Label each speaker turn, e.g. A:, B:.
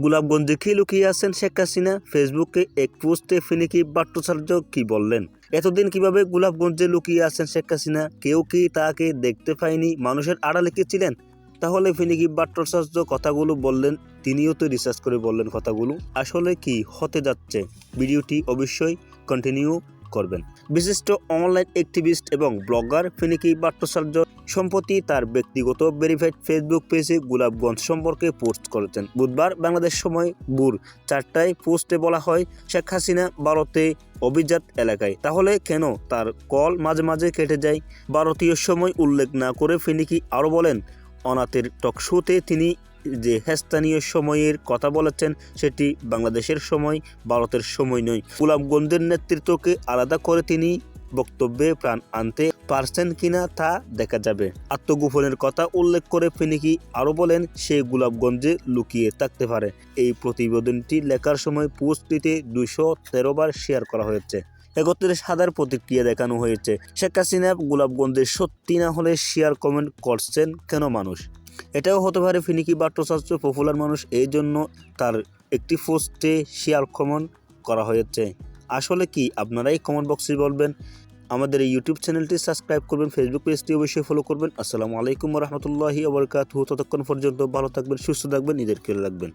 A: গোলাপগঞ্জে কি লুকিয়ে আছেন শেখ হাসিনা? ফেসবুকে এক পোস্টে ফিনিকি ভট্টাচার্য কি বললেন? এতদিন কীভাবে গোলাপগঞ্জে লুকিয়ে আছেন শেখ হাসিনা? কেউ কি তাকে দেখতে পায়নি? মানুষের আড়ালে কে ছিলেন? তাহলে ফিনিকি ভট্টাচার্য কথাগুলো বললেন? তিনিও তো রিসার্চ করে বললেন কথাগুলো। আসলে কি হতে যাচ্ছে? ভিডিওটি অবশ্যই কন্টিনিউ করবেন। বিশিষ্ট অনলাইন অ্যাক্টিভিস্ট এবং ব্লগার ফিনিকি ভট্টাচার্য সম্প্রতি তার ব্যক্তিগত ভেরিফাইড ফেসবুক পেজে গোলাপগঞ্জ সম্পর্কে পোস্ট করেছেন। বুধবার বাংলাদেশ সময় ভোর চারটায় পোস্টে বলা হয়, শেখ হাসিনা ভারতে অভিজাত এলাকায়। তাহলে কেন তার কল মাঝে মাঝে কেটে যায়? ভারতীয় সময় উল্লেখ না করে ফিনিকি আরও বলেন, অনাথের টকশোতে তিনি যে স্থানীয় সময়ের কথা বলেছেন, সেটি বাংলাদেশের সময়, ভারতের সময় নয়। গোলাপগঞ্জের নেতৃত্বকে আলাদা করে তিনি বক্তব্যে প্রাণ আনতে পারছেন কিনা তা দেখা যাবে। আত্মগোপনের কথা উল্লেখ করে ফিনিকি আরও বলেন, সে গোলাপগঞ্জে লুকিয়ে থাকতে পারে। এই প্রতিবেদনটি লেখার সময় পোস্টটিতে দুশো তেরো বার শেয়ার করা হয়েছে। একত্রিশ হাজার প্রতিক্রিয়া দেখানো হয়েছে। শেখ হাসিনা গোলাপগঞ্জে সত্যি না হলে শেয়ার কমেন্ট করছেন কেন মানুষ? এটাও হতে পারে ফিনিকি ভট্টাচার্য পপুলার মানুষ, এই জন্য তার একটি পোস্টে সে আক্রমণ করা হয়েছে। আসলে কি, আপনারাই কমেন্ট বক্সে বলবেন। আমাদের এই ইউটিউব চ্যানেলটি সাবস্ক্রাইব করবেন ফেসবুক পেজটি অবশ্যই ফলো করবেন। আসসালামু আলাইকুম রহমতুল্লাহি আবরকাত ততক্ষণ পর্যন্ত ভালো থাকবেন, সুস্থ থাকবেন নিজের খেয়াল রাখবেন।